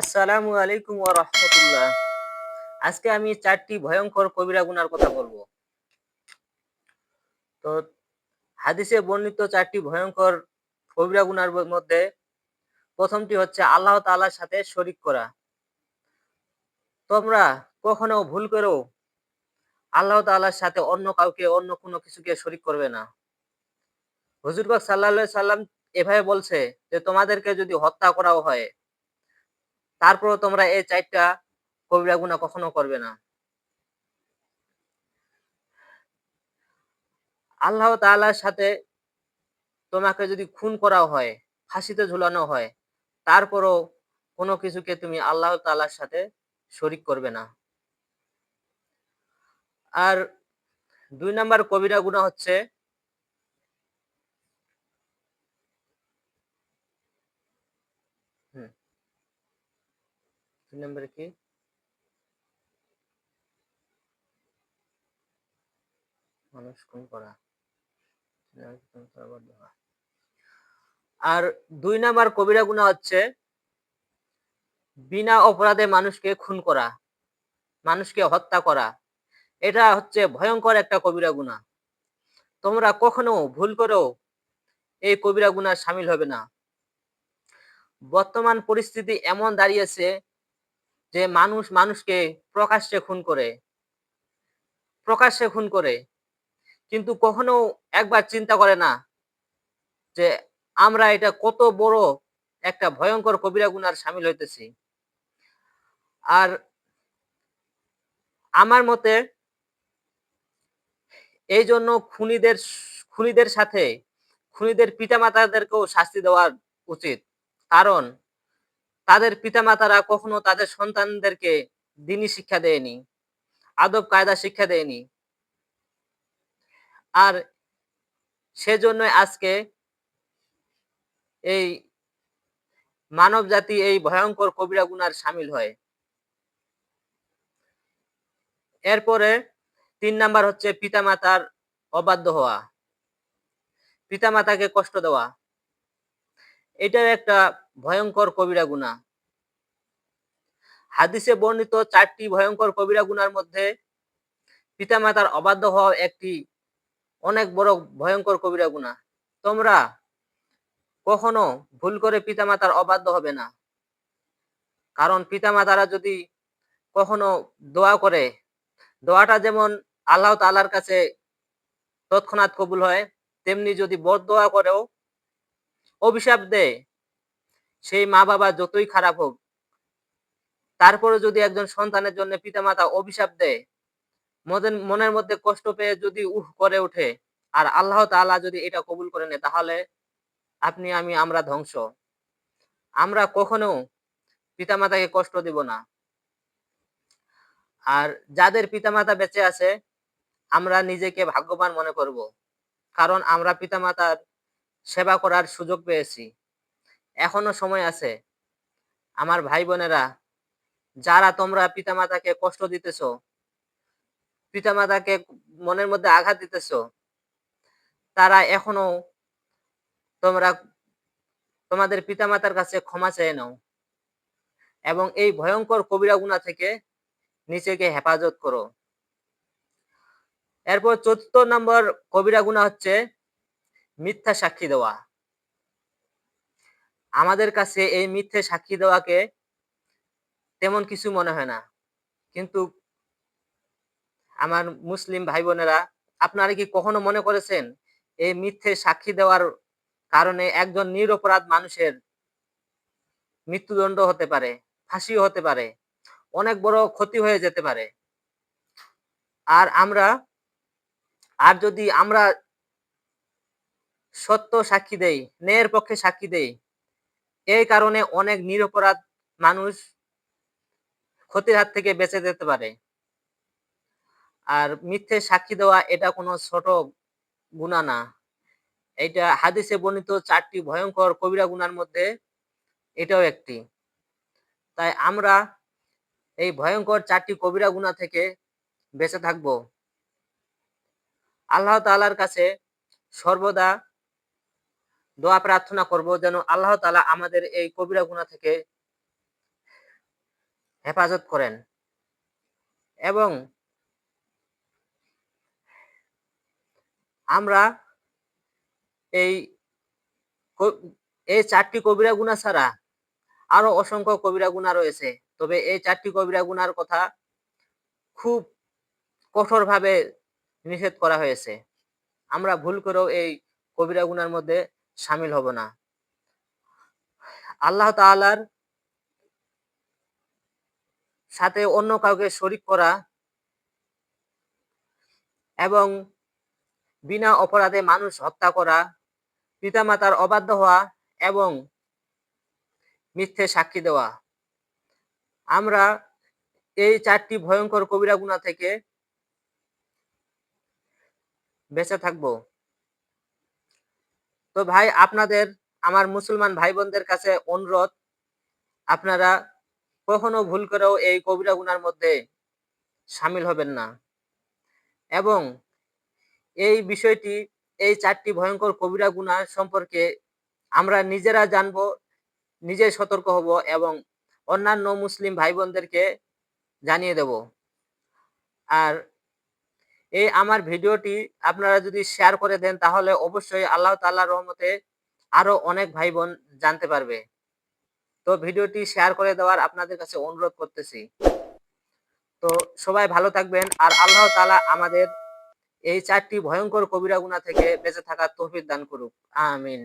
আসসালামু আলাইকুম ওয়া রাহমাতুল্লাহ। আজকে আমি ৪ টি ভয়ংকর কবিরা গুনার কথা বলব। তো হাদিসে বর্ণিত ৪ টি ভয়ংকর কবিরা গুনার মধ্যে ১ম টি হচ্ছে আল্লাহ তাআলার সাথে শরিক করা। তোমরা কখনো ভুল করেও আল্লাহ তাআলার সাথে অন্য কাউকে, অন্য কোনো কিছুকে শরিক করবে না। হুজুর পাক সাল্লাল্লাহু আলাইহি সাল্লাম এভাবে বলছে যে, তোমাদেরকে যদি হত্যা করাও হয় তারপরেও তোমরা এই ৪ টা কবিরা গুনাহ কখনো করবে না। আল্লাহ তাআলার সাথে তোমাকে যদি খুন করাও হয়, ফাঁসিতে ঝুলানো হয়, তারপরও কোনো কিছুকে তুমি আল্লাহ তাআলার সাথে শরিক করবে না। আর দুই নাম্বার কবিরা গুনাহ হচ্ছে ২ নম্বরে? মানুষ খুন করা। আর ২ নাম্বার কবিরা গুনাহ হচ্ছে বিনা অপরাধে মানুষকে খুন করা, মানুষকে হত্যা করা। এটা হচ্ছে ভয়ংকর একটা কবিরা গুনাহ। তোমরা কখনো ভুল করেও এই কবিরা গুনাহ শামিল হবে না। বর্তমান পরিস্থিতি এমন দাঁড়িয়েছে যে মানুষ মানুষকে প্রকাশ্যে খুন করে। প্রকাশ্যে খুন করে। কিন্তু কখনো একবার চিন্তা করে না যে আমরা এটা কত বড় একটা ভয়ঙ্কর কবিরা গুনার সামিল হইতেছি। আর আমার মতে এই জন্য খুনিদের খুনিদের সাথে, খুনিদের পিতামাতাদেরকেও শাস্তি দেওয়া উচিত। কারণ তাদের পিতামাতারা কখনো তাদের সন্তানদেরকে দ্বীনি শিক্ষা দেয়নি। আদব কায়দা শিক্ষা দেয়নি। আর সেজন্যই আজকে এই মানবজাতি এই ভয়ঙ্কর কবিরা গুনার সামিল হয়। এরপরে তিন নাম্বার হচ্ছে পিতামাতার অবাধ্য হওয়া। পিতামাতাকে কষ্ট দেওয়া। এটাও একটা ভয়ঙ্কর কবিরা গুনাহ। হাদিসে বর্ণিত ৪ টি ভয়ংকর কবিরা গুনার মধ্যে পিতামাতার অবাধ্য হওয়া একটি অনেক বড় ভয়ঙ্কর কবিরা গুনাহ। তোমরা কখনো ভুল করে পিতামাতার অবাধ্য হবে না। কারণ পিতামাতারা যদি কখনো দোয়া করে, দোয়াটা যেমন আল্লাহ তাআলার কাছে তৎক্ষণাৎ কবুল হয়, তেমনি যদি বদদোয়া করেও অভিশাপ দেয়, সেই মা-বাবা যতই খারাপ হোক, তারপরেও যদি একজন সন্তানের জন্য পিতামাতা অভিশাপ দেয়, মনের মধ্যে কষ্ট পেয়ে যদি উহ করে ওঠে, আর আল্লাহ তাআলা যদি এটা কবুল করে নেয় তাহলে আপনি আমি আমরা ধ্বংস। আমরা কখনো পিতামাতাকে কষ্ট দিব না। আর যাদের পিতামাতা বেঁচে আছে, আমরা নিজেকে ভাগ্যবান মনে করব। কারণ আমরা পিতামাতার সেবা করার সুযোগ পেয়েছি। এখনও সময় আছে। আমার ভাই-বোনেরা, যারা তোমরা পিতামাতাকে কষ্ট দিতেছ, পিতামাতাকে মনের মধ্যে আঘাত দিতেছ, তারা এখনও তোমরা তোমাদের পিতামাতার কাছে ক্ষমা চেয়ে নাও। এবং এই ভয়ঙ্কর কবিরা গুনাহ থেকে নিজেকে হেফাজত করো। এরপর ৪র্থ নম্বর কবিরা গুনাহ হচ্ছে মিথ্যা সাক্ষী দেওয়া। আমাদের কাছে এই মিথ্যে সাক্ষী দেওয়াকে তেমন কিছু মনে হয় না। কিন্তু আমার মুসলিম ভাই-বোনেরা, আপনারা কি কখনো মনে করেছেন এই মিথ্যে সাক্ষী দেওয়ার কারণে একজন নিরপরাধ মানুষের মৃত্যুদণ্ড হতে পারে, ফাঁসিও হতে পারে, অনেক বড় ক্ষতি হয়ে যেতে পারে। আর আমরা আর যদি আমরা সত্য সাক্ষী দেয় ন্যায়ের পক্ষে সাক্ষী দেয় এই কারণে অনেক নিরপরাধ মানুষ ক্ষতির হাত থেকে বেঁচে যেতে পারে। আর মিথ্যে সাক্ষী দেওয়া এটা কোনো ছোট গুনাহ না। এটা হাদিসে বর্ণিত ৪ টি ভয়ংকর কবিরা গুনার মধ্যে এটাও একটি। তাই আমরা এই ভয়ঙ্কর চারটি কবিরা গুনাহ থেকে বেঁচে থাকব। আল্লাহ তালার কাছে সর্বদা দোয়া প্রার্থনা করব যেন আল্লাহ তাআলা আমাদের এই কবিরা গুনাহ থেকে হেফাজত করেন। এবং আমরা এই এই চারটি কবিরা গুণা ছাড়া আরও অসংখ্য কবিরা গুণা রয়েছে। তবে এই চারটি কবিরা গুনার কথা খুব কঠোরভাবে নিষেধ করা হয়েছে। আমরা ভুল করেও এই কবিরা গুনার মধ্যে সামিল হব না। আল্লাহ তাআলার সাথে অন্য কাউকে শরিক করা এবং বিনা অপরাধে মানুষ হত্যা করা, পিতামাতার অবাধ্য হওয়া এবং মিথ্যে সাক্ষী দেওয়া। আমরা এই চারটি ভয়ঙ্কর কবিরা গুণা থেকে বেঁচে থাকব। তো ভাই, আপনাদের, আমার মুসলমান ভাই বোনদের কাছে অনুরোধ, আপনারা কখনো ভুল করেও এই কবিরা গুনার মধ্যে সামিল হবেন না। এবং এই বিষয়টি, এই চারটি ভয়ঙ্কর কবিরা গুণা সম্পর্কে আমরা নিজেরা জানব, নিজে সতর্ক হব এবং অন্যান্য মুসলিম ভাই বোনদেরকে জানিয়ে দেব। আর এই আমার ভিডিওটি আপনারা যদি শেয়ার করে দেন, তাহলে অবশ্যই আল্লাহ তাল্লাহ রহমতে আরও অনেক ভাই বোন জানতে পারবে। তো ভিডিওটি শেয়ার করে দেওয়ার আপনাদের কাছে অনুরোধ করতেছি। তো সবাই ভালো থাকবেন, আর আল্লাহ তালা আমাদের এই চারটি ভয়ঙ্কর কবিরা গুনাহ থেকে বেঁচে থাকার তৌফিক দান করুক। আমিন।